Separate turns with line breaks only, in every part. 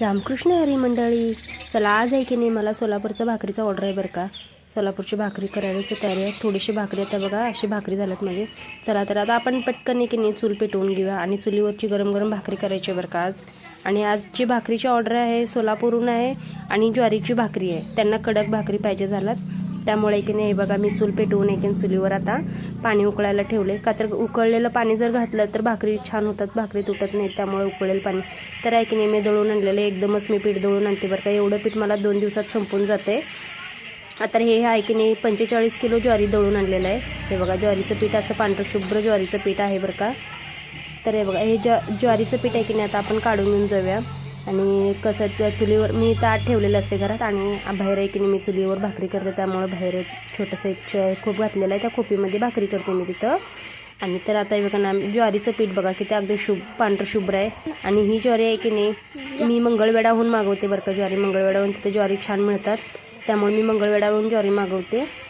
रामकृष्ण हरी मंडळी चला आज आहे की नाही मला सोलापूरचा भाकरीचा ऑर्डर आहे बरं का. सोलापूरची भाकरी करायची तयारी आहे. थोडीशी भाकरी आता बघा अशी भाकरी झाल्यात माझी. चला तर आता आपण पटकन आहे की नाही चूल पेटवून घेऊया आणि चुलीवरची गरम गरम भाकरी करायची बरं का आज. आणि आजची भाकरीची ऑर्डर आहे सोलापूरहून आहे आणि ज्वारीची भाकरी आहे. त्यांना कडक भाकरी पाहिजे झाल्यात. त्यामुळे की नाही हे बघा मी चूल पेटवून एकेन चुलीवर आता पाणी उकळायला ठेवले का तर उकळलेलं पाणी जर घातलं तर भाकरी छान होतात भाकरी तुटत नाही त्यामुळे उकळलेलं पाणी. तर आहे की नाही मी दळून आणलेलं एकदमच मी पीठ दळून आणते बरं का. एवढं पीठ मला दोन दिवसात संपून जाते. आता हे आहे की नाही पंचेचाळीस किलो ज्वारी दळून आणलेलं आहे. हे बघा ज्वारीचं पीठ असं पांढरं शुभ्र ज्वारीचं पीठ आहे बरं का. तर हे बघा हे ज्वा ज्वारीचं पीठ आहे की नाही आता आपण काढून घेऊन जाऊया. आणि कसं त्या चुलीवर मी ताट ठेवलेलं असते घरात आणि बाहेर आहे की नाही मी चुलीवर भाकरी करते त्यामुळे बाहेर एक छोटंसं एक च- खोप घातलेलं आहे त्या खोपीमध्ये भाकरी करते मी तिथं. आणि तर आता हे बघा ज्वारीचं पीठ बघा की ते अगदी शुभ पांढरं शुभ्र आहे. आणि ही ज्वारी आहे की नाही मी मंगळवेडाहून मागवते बरं का ज्वारी. मंगळवेडाहून तिथे ज्वारी छान मिळतात. त्यामुळे मी मंगळवेडाहून ज्वारी मागवते.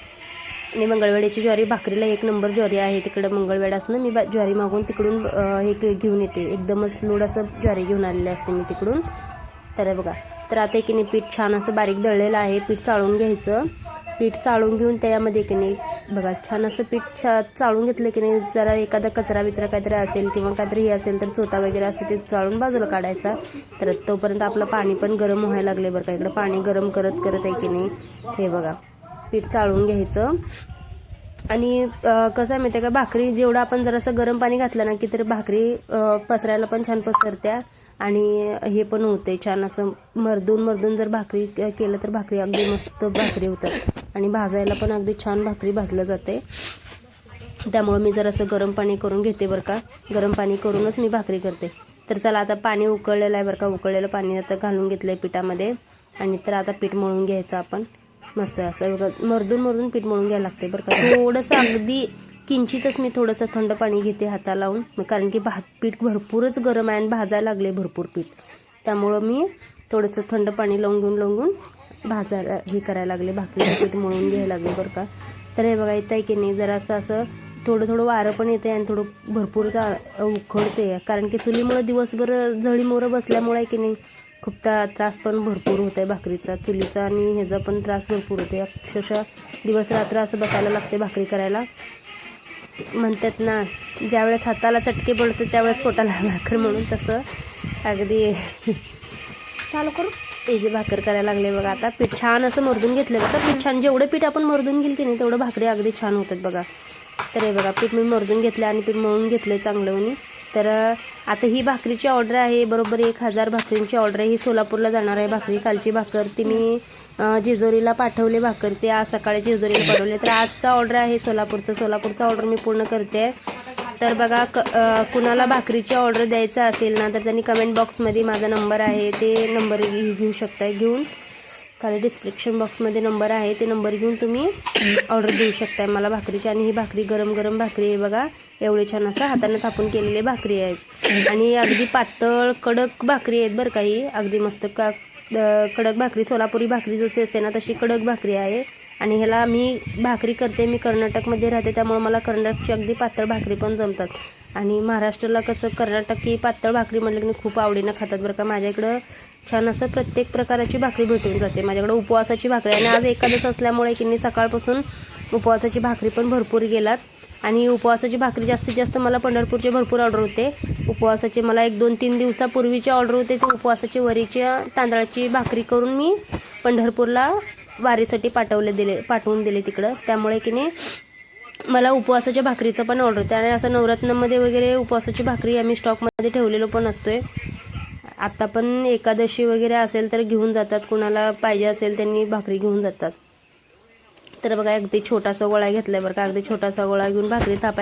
आणि मंगळवेड्याची ज्वारी भाकरीला एक नंबर ज्वारी आहे. तिकडं मंगळवेडासनं मी बा- ज्वारी मागून तिकडून हे के- घेऊन येते. एकदमच लोड असं ज्वारी घेऊन आलेली असते मी तिकडून. तर बघा तर आता एकीने नाही पीठ छान असं बारीक दळलेलं आहे. पीठ चाळून घ्यायचं. पीठ चाळून घेऊन त्यामध्ये की नाही बघा छान असं पीठ छा चाळून घेतलं की नाही जरा एखादा कचरा बिचरा काहीतरी असेल किंवा काहीतरी हे असेल तर चोता वगैरे असेल ते चाळून बाजूला काढायचा. तर तोपर्यंत आपलं पाणी पण गरम व्हायला लागले बरं का. इकडं पाणी गरम करत करत आहे की नाही हे बघा. पीठ चाळून घ्यायचं. आणि कसं आहे माहिती आहे का भाकरी जेवढं आपण जरासं गरम पाणी घातलं ना की तर भाकरी पसरायला पण छान पसरत्या. आणि हे पण होते छान असं मर्दून मर्दून जर भाकरी के- केलं तर भाकरी अगदी मस्त भाकरी होतात. आणि भाजायला पण अगदी छान भाकरी भाजलं जाते त्यामुळं मी जरासं गरम पाणी करून घेते बरं का. गरम पाणी करूनच मी भाकरी करते. तर चला आता पाणी उकळलेलं आहे बरं का उकळलेलं पाणी आता घालून घेतलं आहे पिठामध्ये. आणि तर आता पीठ मळून घ्यायचं आपण. मस्त असं. बघा, मर्दून मर्दून पीठ मळून घ्यायला लागते बरं का. थोडंसं अगदी किंचितच मी थोडंसं थंड पाणी घेते हाता लावून. कारण की भात पीठ भरपूरच गरम आहे आणि भाजायला लागले भरपूर पीठ. त्यामुळं मी थोडंसं थंड पाणी लावून घेऊन लावून भाजायला हे करायला लागले. भाकरीचं पीठ मळून घ्यायला लागले बरं का. तर हे बघा येत आहे की नाही जरा असं असं थोडं थोडं वारं पण येते आणि थोडं भरपूरच उखडते कारण की चुलीमुळं दिवसभर जडीमोरं बसल्यामुळे की नाही खूप ता त्रास पण भरपूर होत आहे भाकरीचा चुलीचा आणि ह्याचा पण त्रास भरपूर होते अक्षरशः दिवस रात्र असं बसायला लागते भाकरी करायला. म्हणतात ना ज्यावेळेस हाताला चटके पडते त्यावेळेस पोटाला भाकर म्हणून तसं. अगदी. चालू करू. ते जे भाकर करायला लागले बघा आता पीठ छान असं मर्दून घेतलं बघा. पीठ छान जेवढं पीठ आपण मर्दून घेईल की नाही तेवढं भाकरी अगदी छान होतात बघा. तर हे बघा पीठ मी मर्दून घेतलं आणि पीठ मळून घेतलंय चांगलं म्हणे तर आता ही भाकरीची ऑर्डर आहे बरोबर एक हजार भाकरींची ऑर्डर आहे. ही सोलापूरला जाणार आहे भाकरी कालची भाकर. ती मी जेजुरीला पाठवले भाकर. ते आज सकाळी जेजुरीला पाठवले. तर आजचा ऑर्डर आहे सोलापूरचं. सोलापूरचा ऑर्डर मी पूर्ण करते. तर बघा क कुणाला भाकरीची ऑर्डर द्यायचा असेल ना तर त्यांनी कमेंट बॉक्समध्ये माझा नंबर आहे. ते नंबर घेऊ शकताय. घेऊन खाली डिस्क्रिप्शन बॉक्समध्ये नंबर आहे. ते नंबर घेऊन तुम्ही ऑर्डर देऊ शकता मला भाकरीची आणि ही भाकरी गरम गरम भाकरी आहे बघा. एवढे छान असं हाताने थापून केलेले भाकरी आहेत. आणि अगदी पातळ कडक भाकरी आहेत बरं काही अगदी मस्त का कडक भाकरी. सोलापुरी भाकरी जशी असते ना तशी कडक भाकरी आहे. आणि ह्याला मी भाकरी करते मी कर्नाटकमध्ये राहते त्यामुळे मला कर्नाटकची अगदी पातळ भाकरी पण जमतात. आणि महाराष्ट्राला कसं कर्नाटकी पातळ भाकरी म्हटलं की मी खूप आवडीनं खातात बरं का. माझ्या इकडं छान असं प्रत्येक प्रकाराची भाकरी भेटून जाते. माझ्याकडे उपवासाची भाकरी आणि आज एकादश असल्यामुळे की मी सकाळपासून उपवासाची भाकरी पण भरपूर गेलात. आणि उपवासाची भाकरी जास्तीत जास्त मला पंढरपूरचे भरपूर ऑर्डर होते. उपवासाचे मला एक दोन तीन दिवसापूर्वीचे ऑर्डर होते. ते उपवासाची वरीच्या तांदळाची भाकरी करून मी पंढरपूरला वारीसाठी पाठवले दिले पाठवून दिले तिकडं. त्यामुळे की नाही मला उपवासाच्या भाकरीचं पण ऑर्डर होते. आणि असं नवरत्नामध्ये वगैरे उपवासाची भाकरी आम्ही स्टॉकमध्ये ठेवलेलो पण असतोय. आता पण एकादशी वगैरे असेल तर घेऊन जातात. कुणाला पाहिजे असेल त्यांनी भाकरी घेऊन जातात. तर बघा अगदी छोटासा गोळा घेतलाय बरं का. अगदी छोटासा गोळा घेऊन भाकरी थापाय